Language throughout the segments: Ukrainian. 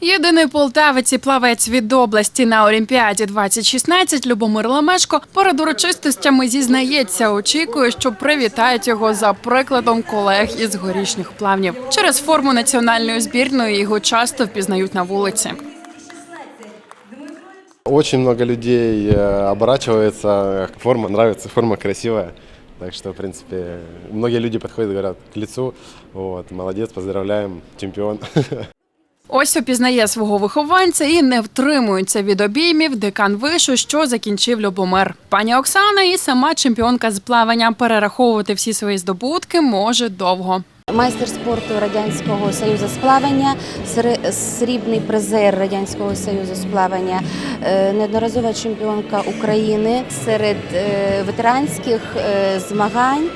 Єдиний полтавець і плавець від області на Олімпіаді 2016 Любомир Лемешко перед урочистостями зізнається, очікує, що привітають його за прикладом колег із горішніх плавнів. Через форму національної збірної його часто впізнають на вулиці. Очень много людей э, оборачивается, форма нравится, форма красивая. Так что, в принципе, многие люди подходят, говорят, к лицу, вот, молодец, поздравляем, чемпион. Ось опізнає свого вихованця і не втримується від обіймів декан вишу, що закінчив Любомир. Пані Оксана і сама чемпіонка з плавання перераховувати всі свої здобутки може довго. Майстер спорту Радянського Союзу з плавання, срібний призер Радянського Союзу з плавання, е, неодноразова чемпіонка України серед е, ветеранських е, змагань,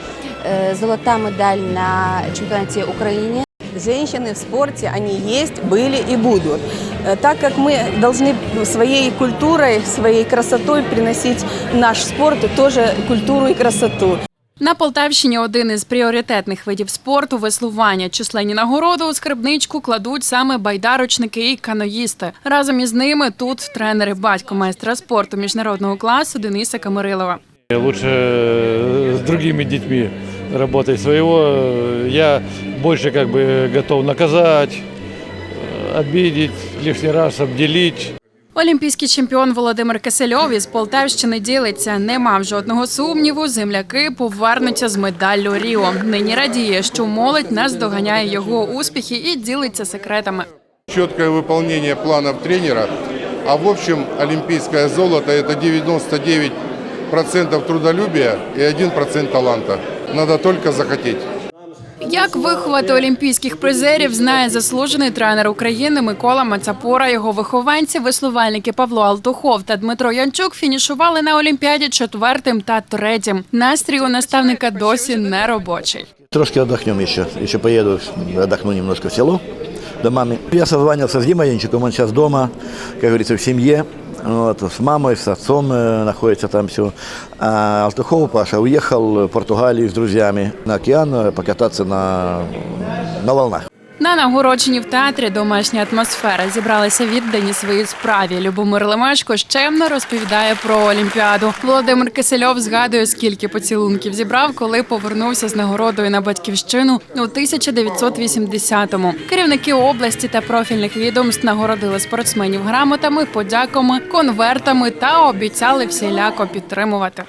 золота медаль на чемпіонаті України Женщины в спорте, они есть, были и будут. Э, Так как мы должны своей культурой, своей красотой приносить в наш спорт тоже культуру и красоту. На Полтавщині один із пріоритетних видів спорту веслування. Численні нагороди у скарбничку кладуть саме байдарочники і каноїсти. Разом із ними тут тренер і батько майстра спорту міжнародного класу Дениса Камарилова. Лучше э, с другими детьми работать своего. э, Я больше как бы готов наказать, э, обидеть, лишний раз обделить. Олімпійський чемпіон Володимир Кисельов із Полтавщини ділиться. Не мав жодного сумніву. Земляки повернуться з медаллю Ріо. Нині радіє, що молодь наздоганяє його успіхи і ділиться секретами. четкое выполнение планов тренера. А в общем, олимпийское золото – это 99% трудолюбия и 1% таланта. Надо только захотеть. Як виховати олімпійських призерів, знає заслужений тренер України Микола Мацапора. Його вихованці, веслувальники Павло Алтухов та Дмитро Янчук фінішували на Олімпіаді четвертим та третім. Настрій у наставника досі не робочий. Трошки отдохнем еще. Еще поеду, отдохну немножко в село до мамы. Я созванивался с Димой Янчиком, он сейчас дома, как говорится, в семье. Вот, с мамой, с отцом э, находится там все. А Алтухов Паша уехал в Португалию с друзьями на океан э, покататься на, на волнах. На нагородженні в театрі домашня атмосфера зібралися віддані своїй справі. Любомир Лемешко щемно розповідає про Олімпіаду. Володимир Кисельов згадує, скільки поцілунків зібрав, коли повернувся з нагородою на батьківщину у 1980-му. Керівники області та профільних відомств нагородили спортсменів грамотами, подяками, конвертами та обіцяли всіляко підтримувати.